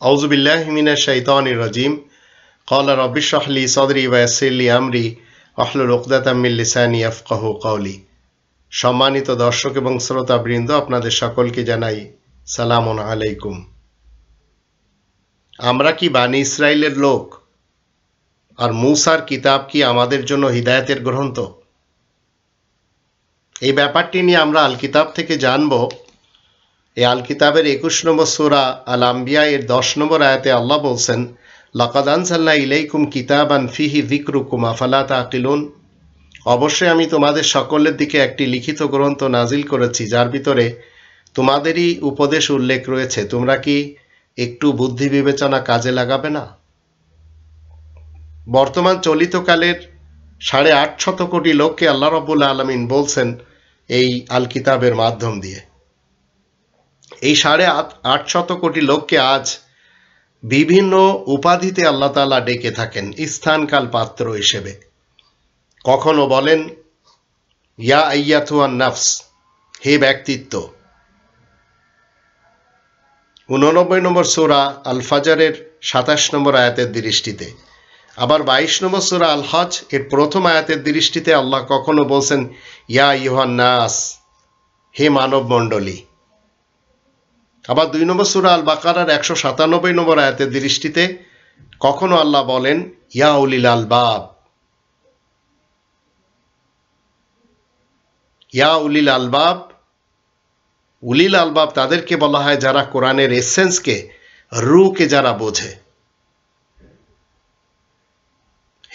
আউজুবিল্লাহমিনা শাইতান রাজিম। আমরি আহলুল ওকদাতামিল লিসানি সম্মানিত দর্শক এবং শ্রোতাবৃন্দ, আপনাদের সকলকে জানাই সালাম আলাইকুম। আমরা কি বাণী ইসরায়েলের লোক? আর মুসার কিতাব কি আমাদের জন্য হৃদায়তের গ্রন্থ? এই ব্যাপারটি নিয়ে আমরা আল কিতাব থেকে জানব। এই আল কিতাবের একুশ নম্বর সুরা আল আম্বিয়া এর দশ নম্বর আয়াতে আল্লাহ বলছেন, লাকাদ আনসাল্লাহ ইলাইকুম কিতাবান ফিহি যিকরুকুম, আফালা তাকিলুন? অবশ্যই আমি তোমাদের সকলের দিকে একটি লিখিত গ্রন্থ নাজিল করেছি, যার ভিতরে তোমাদেরই উপদেশ উল্লেখ রয়েছে। তোমরা কি একটু বুদ্ধি বিবেচনা কাজে লাগাবে না? বর্তমান চলিতকালের সাড়ে আট শত কোটি লোককে আল্লাহ রব্বুল আলমিন বলছেন, এই আল কিতাবের মাধ্যম দিয়ে। এই সাড়ে আট শত কোটি লোককে আজ বিভিন্ন উপাধিতে আল্লাহ তালা ডেকে থাকেন, স্থানকাল পাত্র হিসেবে। কখনো বলেন, ইয়া আইয়াথুয়ান নাফস, হে ব্যক্তিত্ব। উননব্বই নম্বর সুরা আল ফাজারের সাতাশ নম্বর আয়াতের দৃষ্টিতে। আবার বাইশ নম্বর সুরা আল হজ এর প্রথম আয়াতের দৃষ্টিতে আল্লাহ কখনো বলছেন, ইয়া ইহান নাস, হে মানব মণ্ডলী আবার দুই নম্বর সুরা আল বাকারার একশো সাতানব্বই নম্বর আয়াতের দৃষ্টিতে কখনো আল্লাহ বলেন, ইয়া উলিল আল বাব ইয়া উলিল আলবাব। উলিল আলবাব তাদেরকে বলা হয় যারা কোরআনের এসেন্সকে, রুকে যারা বোঝে।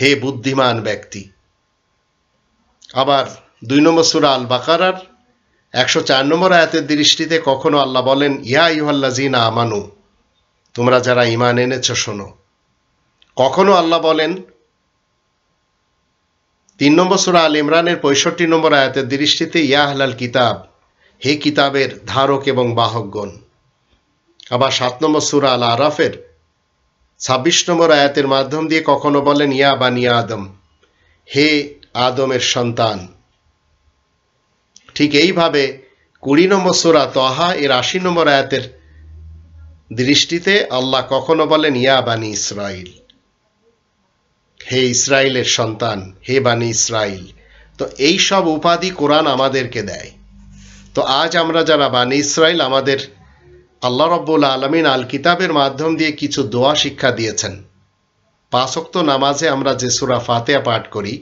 হে বুদ্ধিমান ব্যক্তি। আবার দুই নম্বর সুরা আল বাকারার একশো চার নম্বর আয়াতের দৃষ্টিতে কখনো আল্লাহ বলেন, ইয়া ইহাল্লাজিনা আমানু, তোমরা যারা ইমান এনেছ, শোনো। কখনো আল্লাহ বলেন, তিন নম্বর সুরা আল ইমরানের পঁয়ষট্টি নম্বর আয়াতের দৃষ্টিতে, ইয়া আহলাল কিতাব, হে কিতাবের ধারক এবং বাহকগণ। আবার সাত নম্বর সুরা আল আরাফের ছাব্বিশ নম্বর আয়াতের মাধ্যম দিয়ে কখনো বলেন, ইয়া বানি আদম, হে আদমের সন্তান ঠিক এইভাবে কুড়ি নম্বর সুরা তহা এর আশি নম্বর আয়াতের দৃষ্টিতে আল্লাহ কখনো বলেন, ইয়া বানি ইসরাইল হে ইসরায়েলের সন্তান, হে বানি ইসরাইল তো এই সব উপাধি কোরআন আমাদেরকে দেয়। তো আজ আমরা যারা বানি ইসরায়েল আমাদের আল্লাহ রব্বুল আলমিন আল কিতাবের মাধ্যম দিয়ে কিছু দোয়া শিক্ষা দিয়েছেন। পাঁচক্ত নামাজে আমরা যে সুরা ফাতেহা পাঠ করি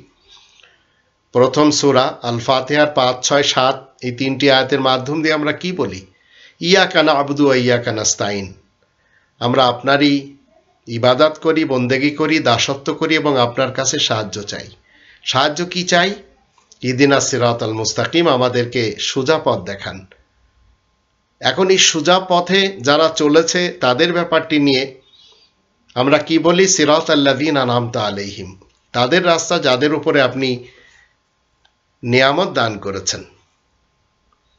প্রথম সুরা আল ফাতেহার পাঁচ, ছয়, সাত, এই তিনটি আয়াতের মাধ্যম দিয়ে আমরা কি বলি? ইয়া কানা আবদু ইয়া কানা স্তাইন আমরা আপনারই ইবাদাত করি, বন্দেগি করি, দাসত্ব করি এবং আপনার কাছে সাহায্য চাই। সাহায্য কি চাই? ইদিনা সিরাত আল মুস্তাকিম, আমাদেরকে সোজা পথ দেখান। এখন এই সোজা পথে যারা চলেছে, তাদের ব্যাপারটি নিয়ে আমরা কি বলি? সিরাত আল্লাদিন আনামতা আলহিম তাদের রাস্তা যাদের উপরে আপনি নিয়ামত দান করেছেন।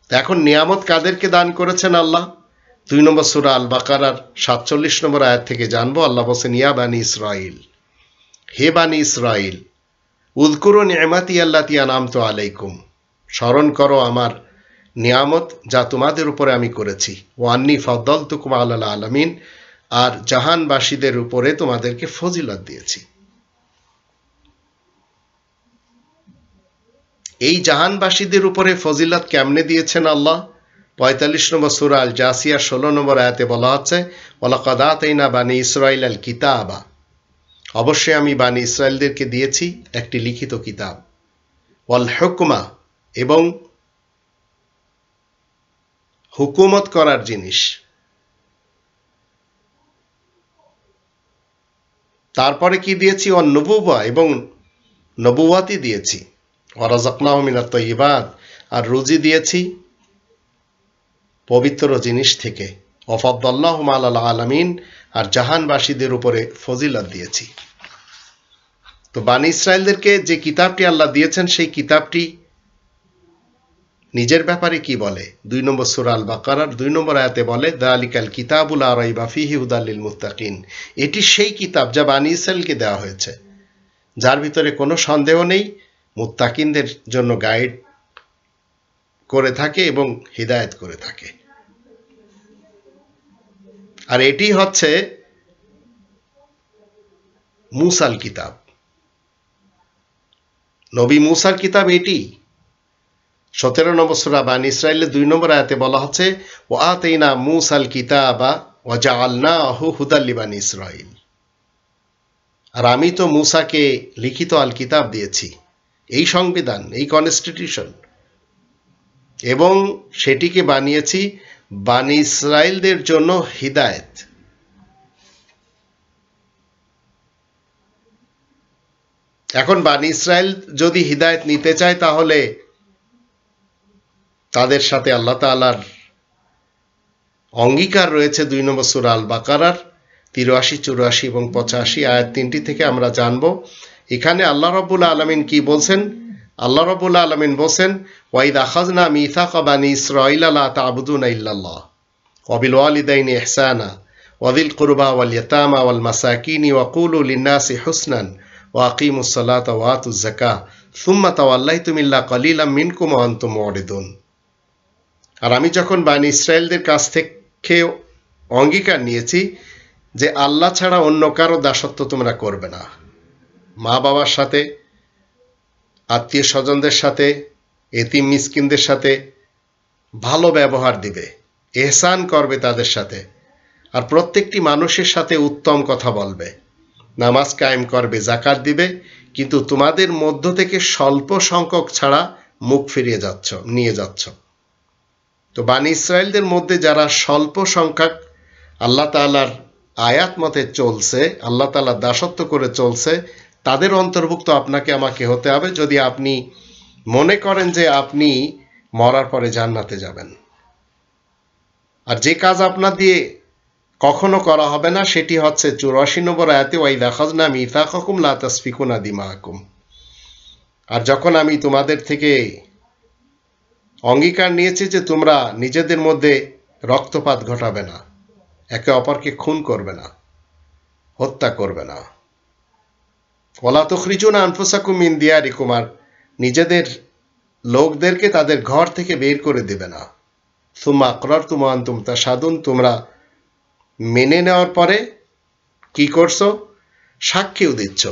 এখন নিয়ামত কাদেরকে দান করেছেন আল্লাহ? দুই নম্বর সুরা আল বাকারার সাতচল্লিশ নম্বর আয়াত থেকে জানব, আল্লাহ বসেন ইয়া বানি ইসরাইল হে বানি ইসরাইল উদ্কুরু নিয়ামাতি আল্লাহ তিয়া নাম তো আলাইকুম। স্মরণ করো আমার নিয়ামত যা তোমাদের উপরে আমি করেছি। ও আন্নি ফদ্দল তুকুমা আল্লাহ আলমিন, আর জাহানবাসীদের উপরে তোমাদেরকে ফজিলত দিয়েছি। এই জাহানবাসীদের উপরে ফজিলত কেমনে দিয়েছেন আল্লাহ? পঁয়তাল্লিশ নম্বর সুরা আল জাসিয়া ষোলো নম্বর আয়াতে বলা হচ্ছে ওলাকাদাতাইনা বানি ইসরায়েল আল কিতাবা অবশ্যই আমি বানি ইসরায়েলদেরকে দিয়েছি একটি লিখিত কিতাব। ওয়াল হুকুমা এবং হুকুমত করার জিনিস। তারপরে কি দিয়েছি? ও নবুবা এবং নবুয়াতি দিয়েছি। ওরাজাকনাহ মিনাত তৈবাদ আর রুজি দিয়েছি পবিত্র জিনিস থেকে। ওফাদ্দাল্লাহ মাল আলমিন, আর জাহানবাসীদের উপরে ফজিলত দিয়েছি। তো বানি ইসরায়েলদেরকে যে কিতাবটি আল্লাহ দিয়েছেন, সেই কিতাবটি নিজের ব্যাপারে কি বলে? দুই নম্বর সুরাল বাকারার দুই নম্বর আয়াতে বলে দা আলিকাল কিতাবুল আরাই বাফিহি হুদাল্লিল মুত্তাকিন। এটি সেই কিতাব যা বানি ইসরায়েলকে দেওয়া হয়েছে, যার ভিতরে কোনো সন্দেহ নেই। মুত্তাকিনদের জন্য গাইড করে থাকে এবং হিদায়ত করে থাকে। আর এটি হচ্ছে মুসাল কিতাব। নবী মুসার কিতাব এটি। সতেরো নম্বর সুরা বান ইসরায়েলের দুই নম্বর আয়াতে বলা হচ্ছে ও আতেইনা মুসাল কিতাবা ও জাআলনা আহু হুদাল্লিবান ইসরাইল আর আমি তো মুসাকে লিখিত আল কিতাব দিয়েছি। এই সংবিধান, এই কনস্টিটিউশন এবং সেটিকে বানিয়েছি বানি ইসরায়েলদের জন্য হিদায়ত। এখন বানি ইসরায়েল যদি হিদায়ত নিতে চায় তাহলে তাদের সাথে আল্লাহ তালার অঙ্গীকার রয়েছে দুই নম্বর সুরা আল বাকারার তিরাশি, চুরাশি এবং পঁচাশি, আয়াত তিনটি থেকে আমরা জানব। এখানে আল্লাহ রব্বুল আলমিন কি বলছেন? আল্লাহ রব্বুল আলমিন বলছেন ওয়াইদ আখাজনা মিথা বানি ইসরাইল আল্লাহ তাবুদুন ইল্লাল্লাহ। ওয়াবিল ওয়ালিদাইন ইহসানা। ওয়াদিল কুরবা ওয়াল ইয়াতামা ওয়াল মাসাকিনি ওয়াকুলু লিন্নাসি হুসনান। ওয়াকিমুস সালাত ওয়াতুজ যাকা সুম্মা তাওয়াল্লাইতুম ইল্লা কালিলাম মিনকুম ওয়া আনতুম মুরিদুন। আর আমি যখন বানি ইসরায়েলদের কাছ থেকে অঙ্গীকার নিয়েছি যে আল্লাহ ছাড়া অন্য কারও দাসত্ব তোমরা করবে না। মা বাবার সাথে, আত্মীয় স্বজনদের সাথে, এতিম মিসকিনদের সাথে ভালো ব্যবহার দিবে, এহসান করবে তাদের সাথে। আর প্রত্যেকটি মানুষের সাথে উত্তম কথা বলবে। নামাজ কায়েম করবে, জাকাত দিবে, কিন্তু তোমাদের মধ্য থেকে স্বল্প সংখ্যক ছাড়া মুখ ফিরিয়ে যাচ্ছ, নিয়ে যাচ্ছ। তো বানি ইসরায়েলদের মধ্যে যারা স্বল্প সংখ্যক, আল্লাহ তালার আয়াত মতে চলছে, আল্লাহ তালা দাসত্ব করে চলছে তাদের অন্তর্ভুক্ত আপনাকে আমাকে হতে হবে যদি আপনি মনে করেন যে আপনি মরার পরে জান্নাতে যাবেন। আর যে কাজ আপনার দিয়ে কখনো করা হবে না, সেটি হচ্ছে চুরাশি নম্বর আয়াতে ওয়াই দেখাজনা মিথা ককুম লাতাসফিকুনা দিমা হাকুম আর যখন আমি তোমাদের থেকে অঙ্গীকার নিয়েছি যে তোমরা নিজেদের মধ্যে রক্তপাত ঘটাবে না, একে অপরকে খুন করবে না, হত্যা করবে না। ওলা তখরিজুন আনফুসাকুম ইন দিয়ারি কুমার নিজেদের লোকদেরকে তাদের ঘর থেকে বের করে দেবে না। সুমা আকরার তুমা আন্তুম তা সাধুন তোমরা মেনে নেওয়ার পরে কি করছ? সাক্ষীও দিচ্ছ।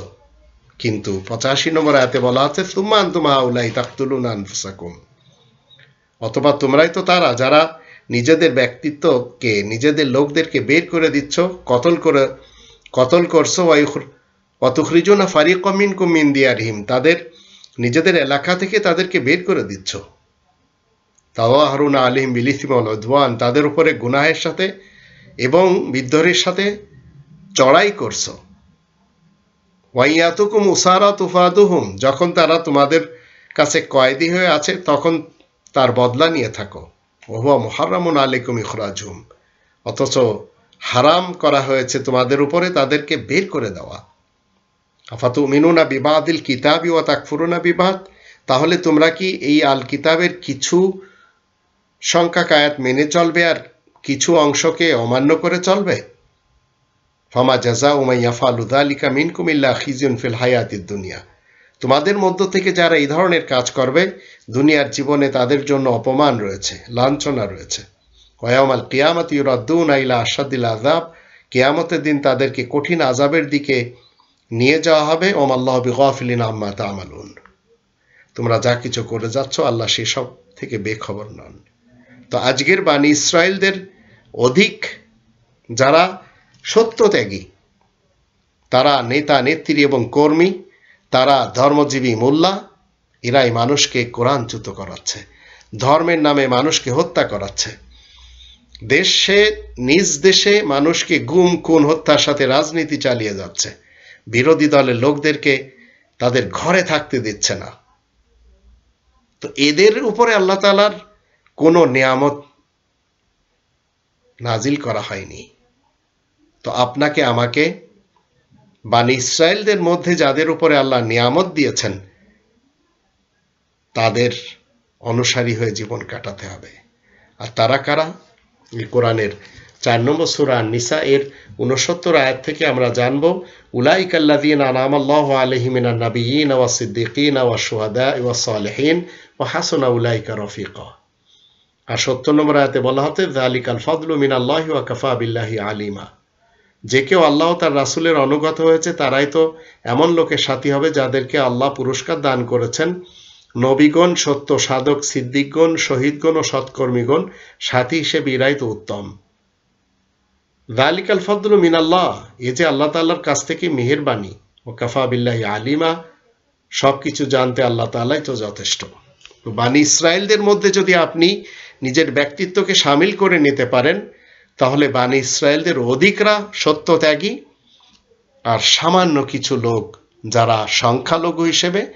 কিন্তু পঁচাশি নম্বর আয়াতে বলা আছে তুমা আন্তুমা উলাই তাকতুলুন আনফুসাকুম। অথবা তোমরাই তো তারা, যারা নিজেদের ব্যক্তিত্বকে, নিজেদের লোকদেরকে বের করে দিচ্ছ, কতল করে, কতল করছ অতুখরিজুনা ফারিক মিন কুমিন দিয়ারহিম, তাদের নিজেদের এলাকা থেকে তাদেরকে বের করে দিচ্ছ। তাওয়া হারুনা আলিম বিলিসিমল অধ্বান তাদের উপরে গুনাহের সাথে এবং বিদ্রোহের সাথে চড়াই করছ। ওয়াইয়াতুকুম উসারা তুফাদুহুম, যখন তারা তোমাদের কাছে কয়েদি হয়ে আছে, তখন তার বদলা নিয়ে থাকো। ওহুয়া মোহারামুন আলিকুম ইখরাজুম, অথচ হারাম করা হয়েছে তোমাদের উপরে, তাদেরকে বের করে দেওয়া। আফাতু মিনুনা বিবাদিল কিতাবি ও তাকফুরুনা বিবাদ? তাহলে তোমরা কি এই আল কিতাবের কিছু সংখ্যা কায়াত মেনে চলবে আর কিছু অংশকে অমান্য করে চলবে? ফামা জাজা উমাইয়াফা লুদালিকা মিনকুমিল্লা খিজিউন ফিল হায়াতির দুনিয়া। তোমাদের মধ্য থেকে যারা এই ধরনের কাজ করবে, দুনিয়ার জীবনে তাদের জন্য অপমান রয়েছে, লাঞ্ছনা রয়েছে। কয়ামাল কিয়ামত ইউরাদ্দুন আইলা আসাদিল আজাব কেয়ামতের দিন তাদেরকে কঠিন আজাবের দিকে নিয়ে যাওয়া হবে। ওম আল্লাহ বিগফিলিন আম্মা তামালুন। তোমরা যা কিছু করে যাচ্ছ, আল্লাহ সেসব থেকে বেখবর নন। তো আজকের বাণী ইসরায়েলদের অধিক যারা সত্যত্যাগী, তারা নেতা, নেত্রী এবং কর্মী, তারা ধর্মজীবী মোল্লা, এরাই মানুষকে কোরআনচ্যুত করাচ্ছে, ধর্মের নামে মানুষকে হত্যা করাচ্ছে। দেশে, নিজ দেশে মানুষকে গুম, খুন, হত্যার সাথে রাজনীতি চালিয়ে যাচ্ছে। বিরোধী দলের লোকদেরকে তাদের ঘরে থাকতে দিচ্ছে না। তো এদের উপরে আল্লাহ তালার কোনো নিয়ামত নাজিল করা হয়নি। তো আপনাকে, আমাকে, বানি ইসরায়েলদের মধ্যে যাদের উপরে আল্লাহ নিয়ামত দিয়েছেন, তাদের অনুসারী হয়ে জীবন কাটাতে হবে। আর তারা কারা? এই কোরআনের চার নম্বর সুরা নিসা এর উনসত্তর আয়াত থেকে আমরা জানব আলহিমিন ওয়া সিদ্দিকিন ওয়া ওয়া হাসনা উলাইকা রফিকা। আর সত্তর নম্বর আয়াতে বলা হতে জালিক আল ফদলু মিন আল্লাহ ওয়া বিল্লাহি আলিমা। যে কেউ আল্লাহ তার রাসূলের অনুগত হয়েছে, তারাই তো এমন লোকের সাথী হবে যাদেরকে আল্লাহ পুরস্কার দান করেছেন। নবীগণ, সত্য সাধক, সিদ্দিকগণ, শহীদগণ ও সৎকর্মীগণ সাথী হিসেবে ইরাই তো উত্তম। জালিকাল ফদলু মিন আল্লাহ এ যে আল্লাহ তাল্লাহর কাছ থেকে মেহেরবানি ও কাফা বিল্লাহি আলিমা, সবকিছু জানতে আল্লাহ তাআলাই তো যথেষ্ট। তো বানি ইসরায়েলদের মধ্যে যদি আপনি নিজের ব্যক্তিত্বকে সামিল করে নিতে পারেন, তাহলে বানি ইসরায়েলদের অধিকরা সত্যত্যাগী আর সামান্য কিছু লোক যারা সংখ্যালঘু হিসেবে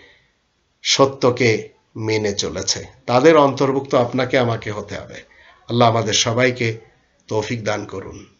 সত্যকে মেনে চলেছে। তাদের অন্তর্ভুক্ত আপনাকে আমাকে হতে হবে। আল্লাহ আমাদের সবাইকে তৌফিক দান করুন।